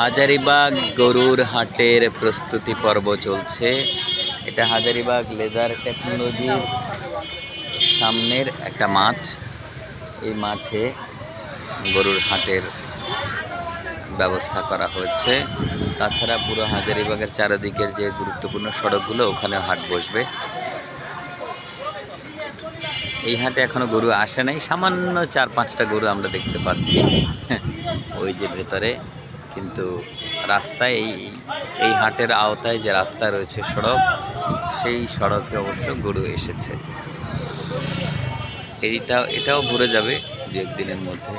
হাজারিবাগ গরুর হাটের প্রস্তুতি পর্ব চলছে। এটা হাজারিবাগ লেদার টেকনোলজির সামনের একটা মাঠ। এই মাঠে গরুর হাটের ব্যবস্থা করা হয়েছে। তাছাড়া পুরো হাজারিবাগের চারিদিকের যে গুরুত্বপূর্ণ সড়কগুলো ওখানে হাট বসবে। এই হাটে এখনও গরু আসে নাই। সামান্য চার পাঁচটা গরু আমরা দেখতে পাচ্ছি। ওই যে ভেতরে কিন্তু রাস্তায় এই এই হাটের আওতায় যে রাস্তা রয়েছে সড়ক, সেই সড়কে অবশ্য গরু এসেছে। এইটা এটাও ঘুরে যাবে দু একদিনের মধ্যে।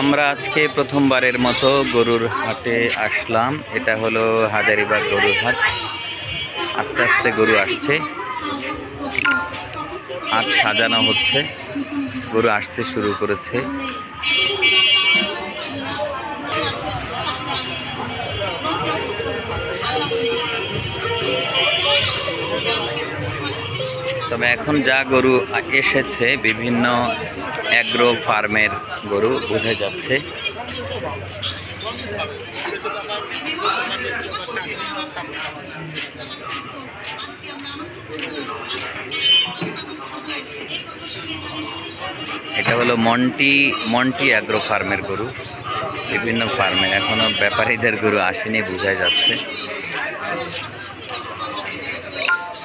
আমরা আজকে প্রথমবারের মতো গরুর হাটে আসলাম। এটা হলো হাজারিবাগ গরুর হাট। আস্তে আস্তে গরু আসছে। হাট সাজানো হচ্ছে। গরু আসতে শুরু করেছে। তবে এখন যা গরু এসেছে, বিভিন্ন অ্যাগ্রো ফার্মের গরু, বোঝা যাচ্ছে। এটা হলো মন্টি মন্টি অ্যাগ্রো ফার্মের গরু। বিভিন্ন ফার্মের এখনও ব্যাপারীদের গরু আসেনি বোঝা যাচ্ছে।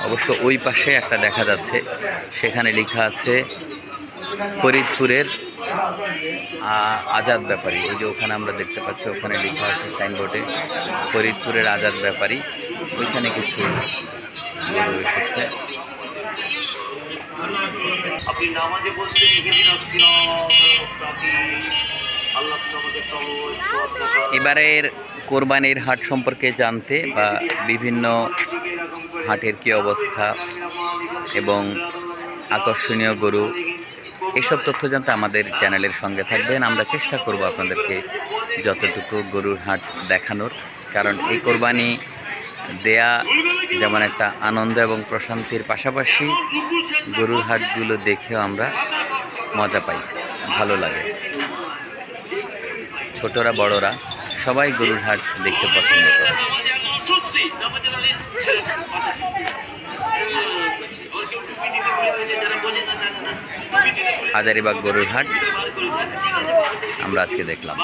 অবশ্য ওই পাশে একটা দেখা যাচ্ছে। সেখানে লেখা আছে, ফরিদপুরের আজাদ ব্যাপারী। ওই যে ওখানে আমরা দেখতে পাচ্ছি, ওখানে লেখা আছে সাইনবোর্ডে, ফরিদপুরের আজাদ ব্যাপারী। ওইখানে কিছু এসেছে আপনি নামাজে বলছেন এবারের কোরবানির হাট সম্পর্কে জানতে বা বিভিন্ন হাটের কী অবস্থা এবং আকর্ষণীয় গরু এইসব তথ্য জানতে আমাদের চ্যানেলের সঙ্গে থাকবেন। আমরা চেষ্টা করব আপনাদেরকে যতটুকু গরুর হাট দেখানোর। কারণ এই কোরবানি দেয়া যেমন একটা আনন্দ এবং প্রশান্তির পাশাপাশি গরুর হাটগুলো দেখেও আমরা মজা পাই, ভালো লাগে। ছোটরা বড়রা সবাই গরুর হাট দেখতে পছন্দ করে হাজারিবাগ গরুর হাট। আমরা আজকে দেখলাম